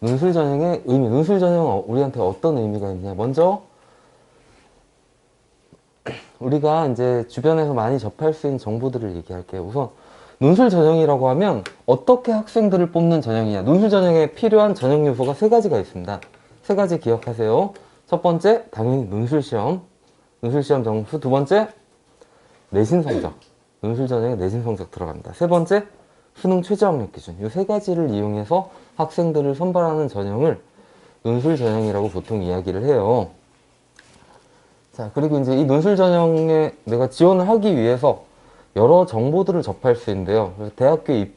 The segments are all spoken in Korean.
논술 전형의 의미, 논술 전형은 어- 우리한테 어떤 의미가 있냐. 먼저, 우리가 이제 주변에서 많이 접할 수 있는 정보들을 얘기할게요. 우선, 논술 전형이라고 하면 어떻게 학생들을 뽑는 전형이냐. 논술 전형에 필요한 전형 요소가 세 가지가 있습니다. 세 가지 기억하세요. 첫 번째, 당연히 논술 시험. 논술 시험 점수. 두 번째, 내신 성적. 논술 전형에 내신 성적 들어갑니다. 세 번째, 수능 최저학력 기준. 이 세 가지를 이용해서 학생들을 선발하는 전형을 논술 전형이라고 보통 이야기를 해요. 자, 그리고 이제 이 논술 전형에 내가 지원을 하기 위해서 여러 정보들을 접할 수 있는데요. 대학교 입,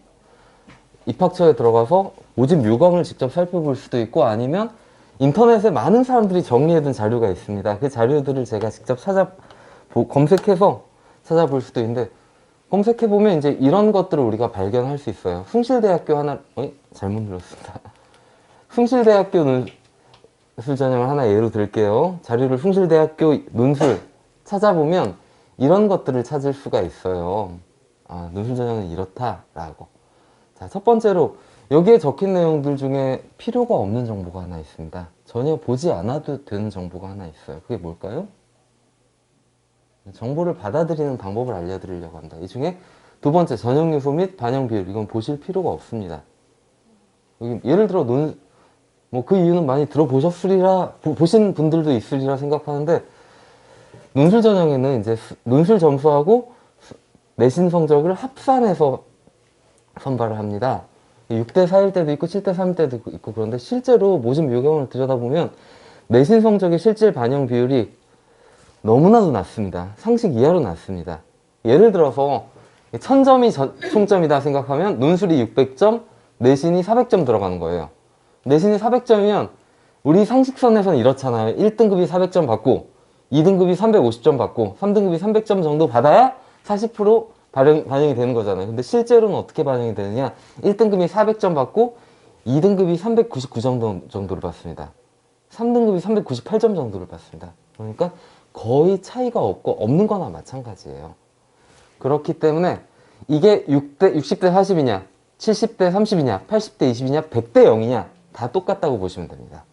입학처에 들어가서 모집 요강을 직접 살펴볼 수도 있고 아니면 인터넷에 많은 사람들이 정리해둔 자료가 있습니다. 그 자료들을 제가 직접 찾아 보- 검색해서 찾아볼 수도 있는데 검색해보면 이제 이런 것들을 우리가 발견할 수 있어요. 숭실대학교 하나, 어이? 잘못 눌렀습니다. 숭실대학교 논술 전형을 하나 예로 들게요. 자료를 숭실대학교 논술 찾아보면 이런 것들을 찾을 수가 있어요. 아, 논술 전형은 이렇다라고. 자, 첫 번째로 여기에 적힌 내용들 중에 필요가 없는 정보가 하나 있습니다. 전혀 보지 않아도 되는 정보가 하나 있어요. 그게 뭘까요? 정보를 받아들이는 방법을 알려드리려고 합니다. 이 중에 두 번째 전형 요소 및 반영 비율 이건 보실 필요가 없습니다. 여기 예를 들어 논 뭐 그 이유는 많이 들어보셨으리라 보- 보신 분들도 있으리라 생각하는데 논술 전형에는 이제 수- 논술 점수하고 수- 내신 성적을 합산해서 선발을 합니다. 6대 4일 때도 있고 7대 3일 때도 있고 그런데 실제로 모집 요경을 들여다보면 내신 성적의 실질 반영 비율이 너무나도 낮습니다. 상식 이하로 낮습니다. 예를 들어서 1000점이 총점이다 생각하면 논술이 600점, 내신이 400점 들어가는 거예요. 내신이 400점이면 우리 상식선에서는 이렇잖아요. 1등급이 400점 받고 2등급이 350점 받고 3등급이 300점 정도 받아야 40% 반영, 반영이 되는 거잖아요. 근데 실제로는 어떻게 반영이 되느냐? 1등급이 400점 받고 2등급이 399점 정도, 정도를 받습니다. 3등급이 398점 정도를 받습니다. 그러니까 거의 차이가 없고 없는 거나 마찬가지예요. 그렇기 때문에 이게 6대, 60대 40이냐, 70대 30이냐, 80대 20이냐, 100대 0이냐, 다 똑같다고 보시면 됩니다.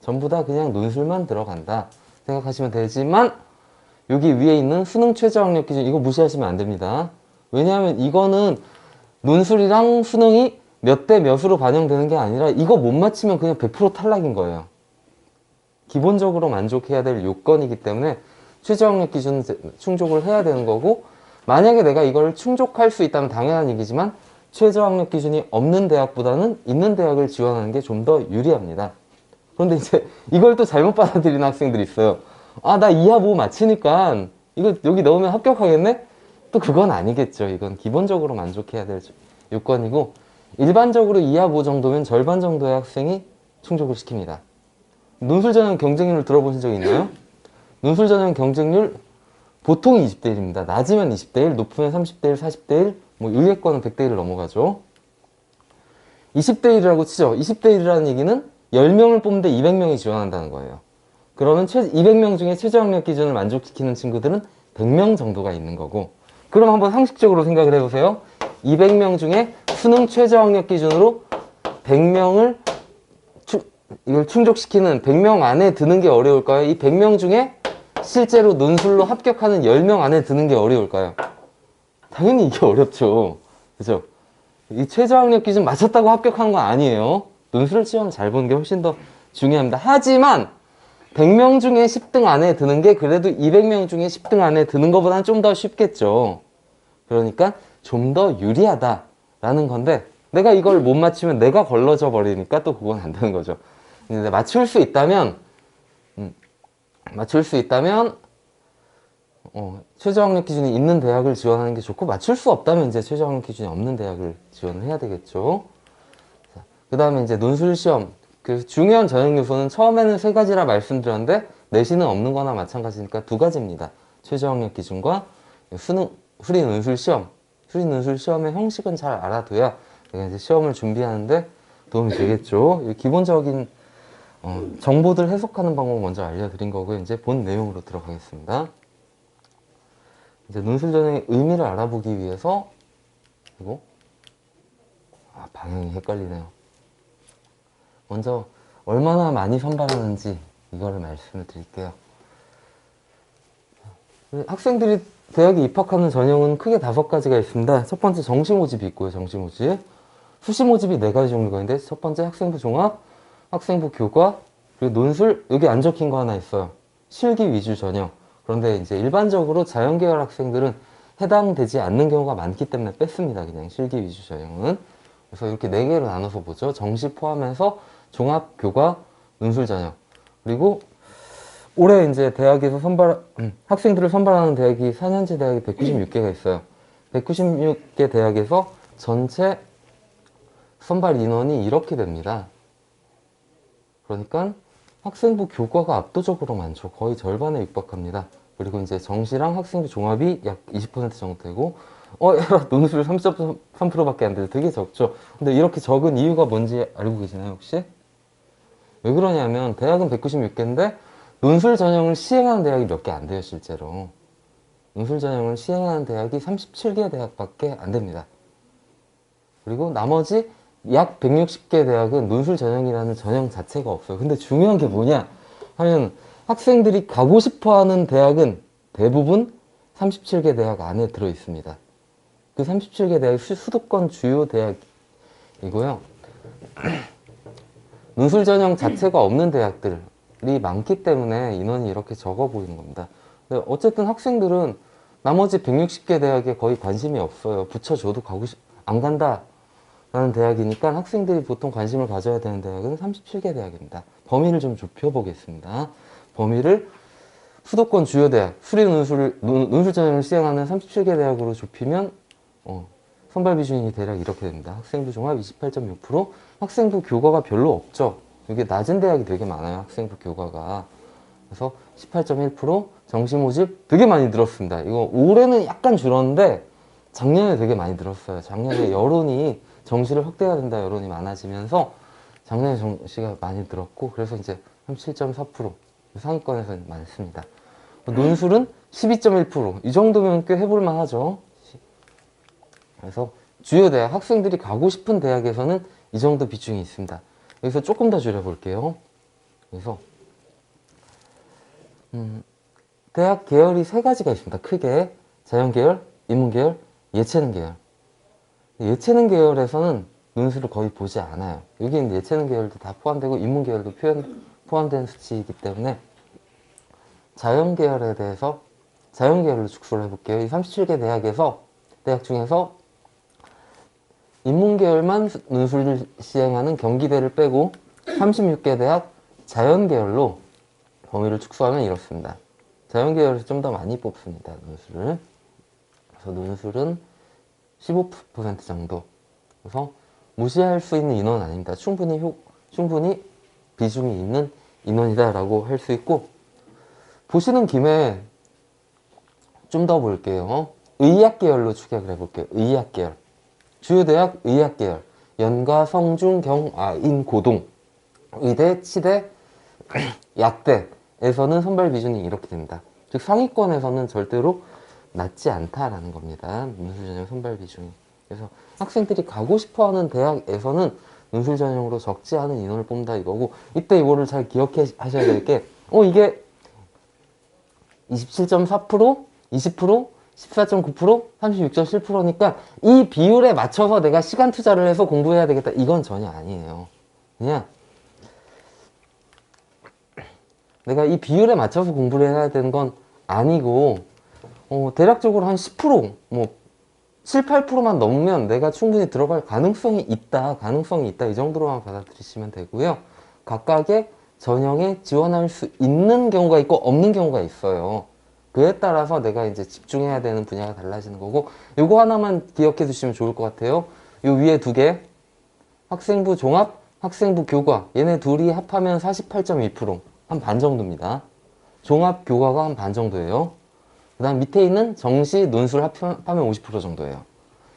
전부 다 그냥 논술만 들어간다 생각하시면 되지만 여기 위에 있는 수능 최저학력 기준 이거 무시하시면 안 됩니다. 왜냐하면 이거는 논술이랑 수능이 몇 대 몇으로 반영되는 게 아니라 이거 못 맞히면 그냥 100% 탈락인 거예요. 기본적으로 만족해야 될 요건이기 때문에 최저학력 기준 충족을 해야 되는 거고 만약에 내가 이걸 충족할 수 있다면 당연한 얘기지만 최저학력 기준이 없는 대학보다는 있는 대학을 지원하는 게 좀 더 유리합니다. 그런데 이제 이걸 또 잘못 받아들이는 학생들이 있어요. 아, 나 이하 보고 맞히니까 이거 여기 넣으면 합격하겠네? 또 그건 아니겠죠. 이건 기본적으로 만족해야 될 요건이고 일반적으로 이하 보 정도면 절반 정도의 학생이 충족을 시킵니다. 전형 경쟁률 들어보신 적 있나요? 전형 경쟁률 보통 20대 1입니다. 낮으면 20대 1, 높으면 30대 1, 40대 1, 뭐 의예권은 100대 1을 넘어가죠. 20대 1이라고 치죠. 20대 1이라는 얘기는 10명을 뽑는데 200명이 지원한다는 거예요. 그러면 최, 200명 중에 최저 학력 기준을 만족시키는 친구들은 100명 정도가 있는 거고 그럼 한번 상식적으로 생각을 해보세요. 200명 중에 수능 최저 학력 기준으로 100명을 이걸 충족시키는 100명 안에 드는 게 어려울까요? 이 100명 중에 실제로 논술로 합격하는 10명 안에 드는 게 어려울까요? 당연히 이게 어렵죠. 그죠? 이 최저학력 기준 맞췄다고 합격한 건 아니에요. 논술 시험 잘 보는 게 훨씬 더 중요합니다. 하지만 100명 중에 10등 안에 드는 게 그래도 200명 중에 10등 안에 드는 것보다는 좀 더 쉽겠죠. 그러니까 좀 더 유리하다라는 건데 내가 이걸 못 맞추면 내가 걸러져 버리니까 또 그건 안 되는 거죠. 근데 맞출 수 있다면 음, 맞출 수 있다면 어, 최저학력 기준이 있는 대학을 지원하는 게 좋고 맞출 수 없다면 이제 최저학력 기준이 없는 대학을 지원을 해야 되겠죠. 그 다음에 이제 논술 시험 그 중요한 전형 요소는 처음에는 세 가지라 말씀드렸는데 내신은 없는 거나 마찬가지니까 두 가지입니다. 최저학력 기준과 수능 수리 논술 시험 수리 논술 시험의 형식은 잘 알아둬야 내가 이제 시험을 준비하는데 도움이 되겠죠. 이 기본적인 어, 정보들 해석하는 방법 먼저 알려드린 거고 이제 본 내용으로 들어가겠습니다. 이제 논술 전형의 의미를 알아보기 위해서 그리고 아 방향이 헷갈리네요. 먼저 얼마나 많이 선발하는지 이거를 말씀을 드릴게요. 학생들이 대학에 입학하는 전형은 크게 다섯 가지가 있습니다. 첫 번째 정시 모집이 있고요. 정시 모집. 수시 모집이 네 가지 종류가 있는데 첫 번째 학생부 종합, 학생부 교과, 그리고 논술 여기 안 적힌 거 하나 있어요. 실기 위주 전형. 그런데 이제 일반적으로 자연계열 학생들은 해당되지 않는 경우가 많기 때문에 뺐습니다. 그냥 실기 위주 전형은. 그래서 이렇게 네 개로 나눠서 보죠. 정시 포함해서 종합, 교과, 논술 전형. 그리고 올해 이제 대학에서 선발, 음, 학생들을 선발하는 대학이 4년제 대학이 196개가 있어요. 196개 대학에서 전체 선발 인원이 이렇게 됩니다. 그러니까 학생부 교과가 압도적으로 많죠. 거의 절반에 육박합니다. 그리고 이제 정시랑 학생부 종합이 약 20% 정도 되고, 어, 에라, 논술 3.3%밖에 안 돼요. 되게 적죠. 근데 이렇게 적은 이유가 뭔지 알고 계시나요, 혹시? 왜 그러냐면, 대학은 196개인데, 논술 전형을 시행하는 대학이 몇 개 안 돼요, 실제로. 논술 전형을 시행하는 대학이 37개 대학밖에 안 됩니다. 그리고 나머지 약 160개 대학은 논술 전형이라는 전형 자체가 없어요. 근데 중요한 게 뭐냐 하면 학생들이 가고 싶어 하는 대학은 대부분 37개 대학 안에 들어 있습니다. 그 37개 대학 수- 수도권 주요 대학이고요. 논술 전형 자체가 없는 대학들이 많기 때문에 인원이 이렇게 적어 보이는 겁니다. 어쨌든 학생들은 나머지 160개 대학에 거의 관심이 없어요. 붙여줘도 가고 싶, 안 간다. 라는 대학이니까 학생들이 보통 관심을 가져야 되는 대학은 37개 대학입니다. 범위를 좀 좁혀보겠습니다. 범위를 수도권 주요 대학, 수리 논술, 논- 논술 전형을 시행하는 37개 대학으로 좁히면, 어, 선발 비중이 대략 이렇게 됩니다. 학생부 종합 28.6%, 학생부 교과가 별로 없죠. 이게 낮은 대학이 되게 많아요. 학생부 교과가. 그래서 18.1%, 정시 모집 되게 많이 늘었습니다. 이거 올해는 약간 줄었는데 작년에 되게 많이 늘었어요. 작년에 여론이 정시를 확대해야 된다 여론이 많아지면서 작년에 정시가 많이 늘었고 그래서 이제 37.4% 상위권에서 많습니다. 논술은 12.1%이 정도면 꽤 해볼만 하죠. 그래서 주요 대학 학생들이 가고 싶은 대학에서는 이 정도 비중이 있습니다. 여기서 조금 더 줄여볼게요. 그래서 음, 대학 계열이 세 가지가 있습니다. 크게 자연 계열, 인문 계열, 예체능 계열. 예체능 계열에서는 논술을 거의 보지 않아요. 여기는 예체능 계열도 다 포함되고 인문 계열도 표현, 포함된 수치이기 때문에 자연 계열에 대해서 자연 계열로 축소를 해볼게요. 이 37개 대학에서 대학 중에서 인문 계열만 수- 논술을 시행하는 경기대를 빼고 36개 대학 자연 계열로 범위를 축소하면 이렇습니다. 자연 계열에서 좀 더 많이 뽑습니다. 논술을. 그래서 논술은 15% 정도. 그래서 무시할 수 있는 인원은 아닙니다. 충분히 효, 충분히 비중이 있는 인원이다 라고 할 수 있고 보시는 김에 좀 더 볼게요. 의학 계열로 추격을 해볼게요. 의학 계열. 주요 대학 의학 계열. 연가, 성중, 경, 아, 인, 고동. 의대, 치대, 약대에서는 선발 비중이 이렇게 됩니다. 즉 상위권에서는 절대로 낮지 않다라는 겁니다. 논술 전형 선발 비중이. 그래서 학생들이 가고 싶어하는 대학에서는 논술 전형으로 적지 않은 인원을 뽑는다 이거고 이때 이거를 잘 기억해 하셔야 될 게 어 이게 27.4%, 20%, 14.9%, 36.7%니까 이 비율에 맞춰서 내가 시간 투자를 해서 공부해야 되겠다 이건 전혀 아니에요. 그냥 내가 이 비율에 맞춰서 공부를 해야 되는 건 아니고 어, 대략적으로 한 10%, 뭐 7, 8%만 넘으면 내가 충분히 들어갈 가능성이 있다, 가능성이 있다 이 정도로만 받아들이시면 되고요. 각각의 전형에 지원할 수 있는 경우가 있고 없는 경우가 있어요. 그에 따라서 내가 이제 집중해야 되는 분야가 달라지는 거고 요거 하나만 기억해 두시면 좋을 것 같아요. 요 위에 두 개 학생부 종합, 학생부 교과 얘네 둘이 합하면 48.2%한 반 정도입니다. 종합 교과가 한 반 정도예요. 그 다음 밑에 있는 정시 논술 합하면 50% 정도예요.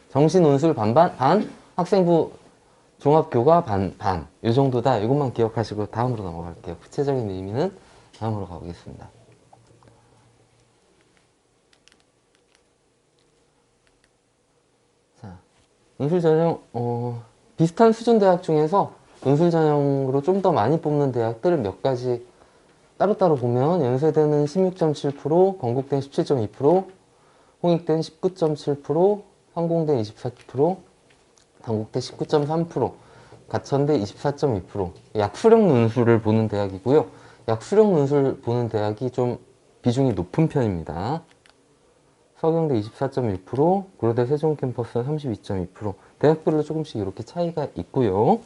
정시 논술 반반, 반, 학생부 종합 교과 반, 반. 이 정도다. 이것만 기억하시고 다음으로 넘어갈게요. 구체적인 의미는 다음으로 가보겠습니다. 자, 논술 전형, 어, 비슷한 수준 대학 중에서 논술 전형으로 좀 더 많이 뽑는 대학들 몇 가지 따로따로 보면 연세대는 16.7%, 건국대는 17.2%, 홍익대는 19.7%, 항공대 24%, 단국대 19.3%, 가천대 24.2%. 약수령 논술을 보는 대학이고요. 약수령 논술 보는 대학이 좀 비중이 높은 편입니다. 서경대 24.1%, 고려대 세종 캠퍼스는 32.2%. 대학별로 조금씩 이렇게 차이가 있고요.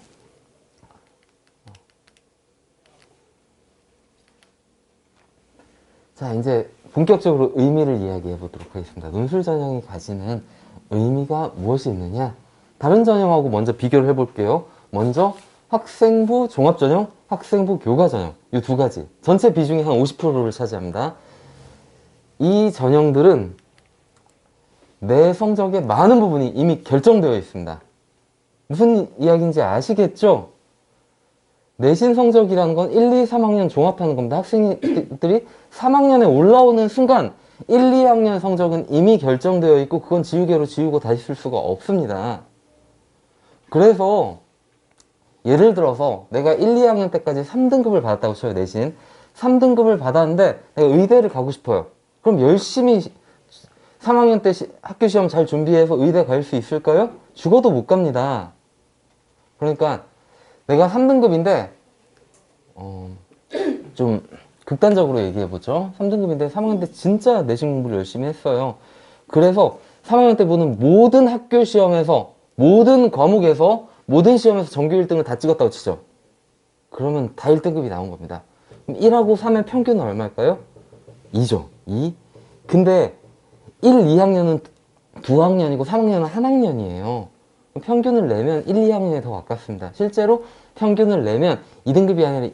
자, 이제 본격적으로 의미를 이야기해 보도록 하겠습니다. 논술 전형이 가지는 의미가 무엇이 있느냐? 다른 전형하고 먼저 비교를 해 볼게요. 먼저 학생부 종합 전형, 학생부 교과 전형. 이 두 가지. 전체 비중이 한 50%를 차지합니다. 이 전형들은 내 성적의 많은 부분이 이미 결정되어 있습니다. 무슨 이야기인지 아시겠죠? 내신 성적이라는 건 1, 2, 3학년 종합하는 겁니다. 학생들이 3학년에 올라오는 순간 1, 2학년 성적은 이미 결정되어 있고 그건 지우개로 지우고 다시 쓸 수가 없습니다. 그래서 예를 들어서 내가 1, 2학년 때까지 3등급을 받았다고 쳐요, 내신. 3등급을 받았는데 내가 의대를 가고 싶어요. 그럼 열심히 3학년 때 시- 학교 시험 잘 준비해서 의대 갈 수 있을까요? 죽어도 못 갑니다. 그러니까 내가 3등급인데 어, 좀 극단적으로 얘기해 보죠. 3등급인데 3학년 때 진짜 내신 공부를 열심히 했어요. 그래서 3학년 때 보는 모든 학교 시험에서 모든 과목에서 모든 시험에서 정규 1등을 다 찍었다고 치죠. 그러면 다 1등급이 나온 겁니다. 그럼 1하고 3의 평균은 얼마일까요? 2죠. 2. 근데 1, 2학년은 두 학년이고 3학년은 한 학년이에요. 평균을 내면 1, 2학년에 더 가깝습니다. 실제로 평균을 내면 2등급이 아니라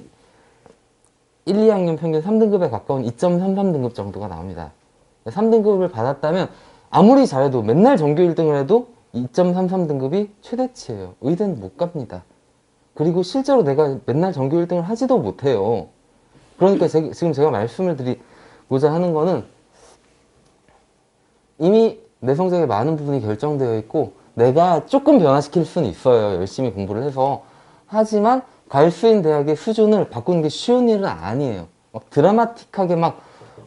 1, 2학년 평균 3등급에 가까운 2.33등급 정도가 나옵니다. 3등급을 받았다면 아무리 잘해도 맨날 정규 1등을 해도 2.33등급이 최대치예요. 의대는 못 갑니다. 그리고 실제로 내가 맨날 정규 1등을 하지도 못해요. 그러니까 제- 지금 제가 말씀을 드리고자 하는 거는 이미 내 성적의 많은 부분이 결정되어 있고 내가 조금 변화시킬 수는 있어요. 열심히 공부를 해서. 하지만 갈 수 있는 대학의 수준을 바꾸는 게 쉬운 일은 아니에요. 막 드라마틱하게 막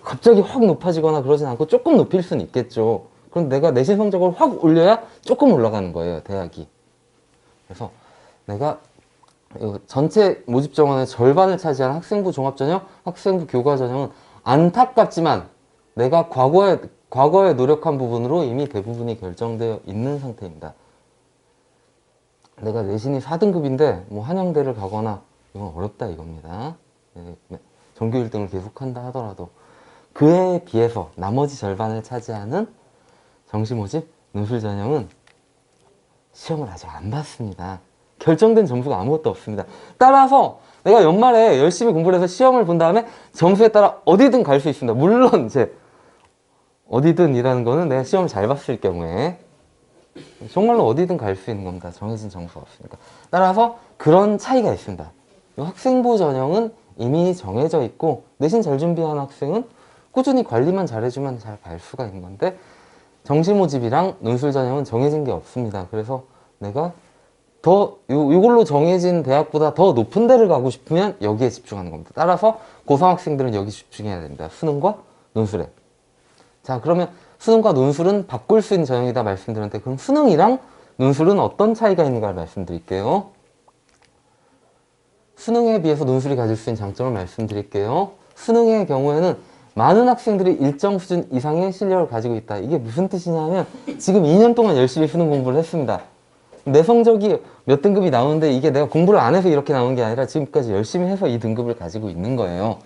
갑자기 확 높아지거나 그러진 않고 조금 높일 수는 있겠죠. 그럼 내가 내신 성적을 확 올려야 조금 올라가는 거예요, 대학이. 그래서 내가 전체 모집 정원의 절반을 차지한 학생부 종합전형, 학생부 교과전형은 안타깝지만 내가 과거에 과거에 노력한 부분으로 이미 대부분이 결정되어 있는 상태입니다. 내가 내신이 4등급인데 뭐 한양대를 가거나 이건 어렵다 이겁니다. 네, 정규 1등을 계속한다 하더라도 그에 비해서 나머지 절반을 차지하는 정시 모집 논술 전형은 시험을 아직 안 봤습니다. 결정된 점수가 아무것도 없습니다. 따라서 내가 연말에 열심히 공부를 해서 시험을 본 다음에 점수에 따라 어디든 갈 수 있습니다. 물론 이제 어디든 이라는 거는 내가 시험을 잘 봤을 경우에 정말로 어디든 갈 수 있는 겁니다. 정해진 점수가 없으니까. 따라서 그런 차이가 있습니다. 이 학생부 전형은 이미 정해져 있고 내신 잘 준비한 학생은 꾸준히 관리만 잘해주면 잘 갈 수가 있는 건데 정시 모집이랑 논술 전형은 정해진 게 없습니다. 그래서 내가 더 요, 이걸로 정해진 대학보다 더 높은 데를 가고 싶으면 여기에 집중하는 겁니다. 따라서 고3 학생들은 여기 집중해야 됩니다. 수능과 논술에. 자, 그러면 수능과 논술은 바꿀 수 있는 전형이다 말씀드렸는데 그럼 수능이랑 논술은 어떤 차이가 있는가 말씀드릴게요. 수능에 비해서 논술이 가질 수 있는 장점을 말씀드릴게요. 수능의 경우에는 많은 학생들이 일정 수준 이상의 실력을 가지고 있다. 이게 무슨 뜻이냐면 지금 2년 동안 열심히 수능 공부를 했습니다. 내 성적이 몇 등급이 나오는데 이게 내가 공부를 안 해서 이렇게 나오는 게 아니라 지금까지 열심히 해서 이 등급을 가지고 있는 거예요.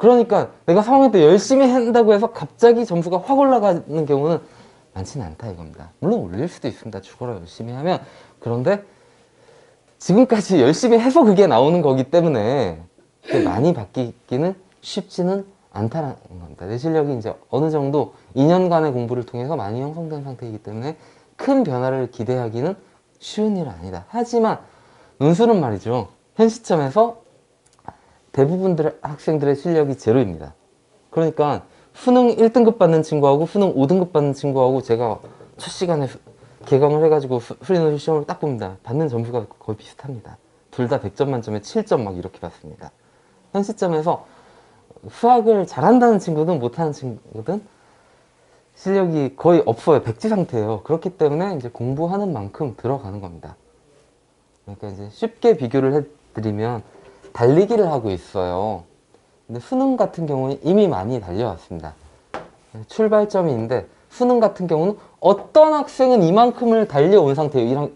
그러니까 내가 3학년 때 열심히 한다고 해서 갑자기 점수가 확 올라가는 경우는 많지는 않다 이겁니다. 물론 올릴 수도 있습니다. 죽어라 열심히 하면. 그런데 지금까지 열심히 해서 그게 나오는 거기 때문에 많이 바뀌기는 쉽지는 않다는 겁니다. 내 실력이 이제 어느 정도 2년간의 공부를 통해서 많이 형성된 상태이기 때문에 큰 변화를 기대하기는 쉬운 일은 아니다. 하지만 논술은 말이죠. 현 시점에서 대부분들의 학생들의 실력이 제로입니다. 그러니까 수능 1등급 받는 친구하고 수능 5등급 받는 친구하고 제가 첫 시간에 수- 개강을 해가지고 수- 수리논술 시험을 딱 봅니다. 받는 점수가 거의 비슷합니다. 둘둘다 100점 만점에 7점 막 이렇게 받습니다. 현 시점에서 수학을 잘한다는 친구든 못하는 친구든 실력이 거의 없어요. 백지 상태예요. 그렇기 때문에 이제 공부하는 만큼 들어가는 겁니다. 그러니까 이제 쉽게 비교를 해드리면 달리기를 하고 있어요. 근데 수능 같은 경우는 이미 많이 달려왔습니다. 출발점인데 수능 같은 경우는 어떤 학생은 이만큼을 달려온 상태예요. 1학,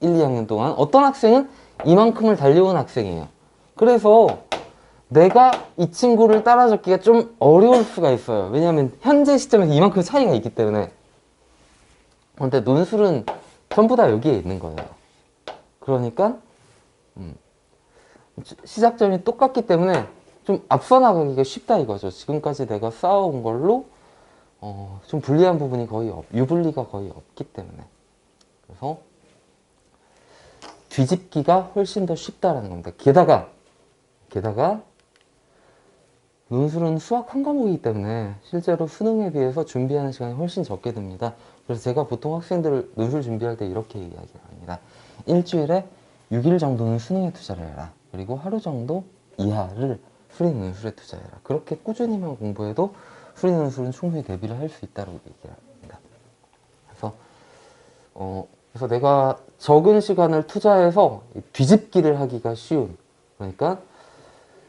1, 2학년 동안 어떤 학생은 이만큼을 달려온 학생이에요. 그래서 내가 이 친구를 따라잡기가 좀 어려울 수가 있어요. 왜냐하면 현재 시점에서 이만큼 차이가 있기 때문에. 근데 논술은 전부 다 여기에 있는 거예요. 그러니까 음, 시- 시작점이 똑같기 때문에 좀 앞서 나가기가 쉽다 이거죠. 지금까지 내가 쌓아온 걸로 어, 좀 불리한 부분이 거의 없, 유불리가 거의 없기 때문에. 그래서 뒤집기가 훨씬 더 쉽다라는 겁니다. 게다가 게다가 논술은 수학 한 과목이기 때문에 실제로 수능에 비해서 준비하는 시간이 훨씬 적게 듭니다. 그래서 제가 보통 학생들을 논술 준비할 때 이렇게 이야기를 합니다. 일주일에 6일 정도는 수능에 투자를 해라. 그리고 하루 정도 이하를 수리 논술에 투자해라. 그렇게 꾸준히만 공부해도 수리 논술은 충분히 대비를 할 수 있다고 얘기를 합니다. 그래서 어, 그래서 내가 적은 시간을 투자해서 이 뒤집기를 하기가 쉬운 그러니까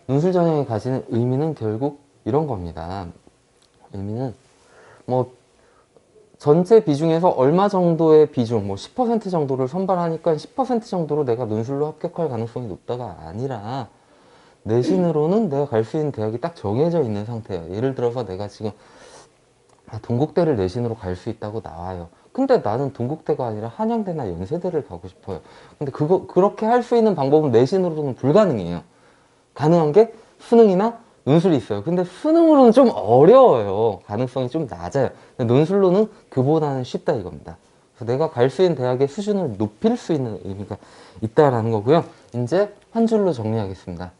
논술 전형이 가지는 의미는 결국 이런 겁니다. 의미는 뭐 전체 비중에서 얼마 정도의 비중, 뭐 10% 정도를 선발하니까 10% 정도로 내가 논술로 합격할 가능성이 높다가 아니라 내신으로는 내가 갈 수 있는 대학이 딱 정해져 있는 상태예요. 예를 들어서 내가 지금 아, 동국대를 내신으로 갈 수 있다고 나와요. 근데 나는 동국대가 아니라 한양대나 연세대를 가고 싶어요. 근데 그거 그렇게 할 수 있는 방법은 내신으로는 불가능해요. 가능한 게 수능이나 논술이 있어요. 근데 수능으로는 좀 어려워요. 가능성이 좀 낮아요. 근데 논술로는 그보다는 쉽다 이겁니다. 그래서 내가 갈 수 있는 대학의 수준을 높일 수 있는 의미가 있다라는 거고요. 이제 한 줄로 정리하겠습니다.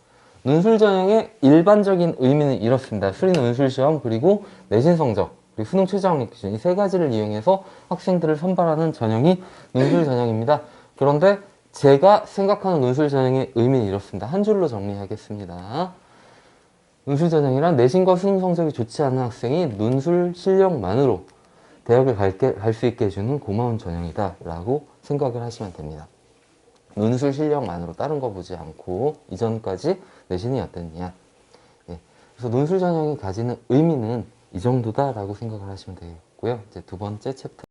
논술 전형의 일반적인 의미는 이렇습니다. 수리 논술 시험 그리고 내신 성적 그리고 수능 최저학력 기준 이 세 가지를 이용해서 학생들을 선발하는 전형이 논술 전형입니다. 그런데 제가 생각하는 논술 전형의 의미는 이렇습니다. 한 줄로 정리하겠습니다. 논술 전형이란 내신과 수능 성적이 좋지 않은 학생이 논술 실력만으로 대학을 갈 수 있게 해주는 고마운 전형이다 라고 생각을 하시면 됩니다. 논술 실력만으로 다른 거 보지 않고 이전까지 내신이 어땠냐 예. 그래서 논술 전형이 가지는 의미는 이 정도다 라고 생각을 하시면 되겠고요. 이제 두 번째 챕터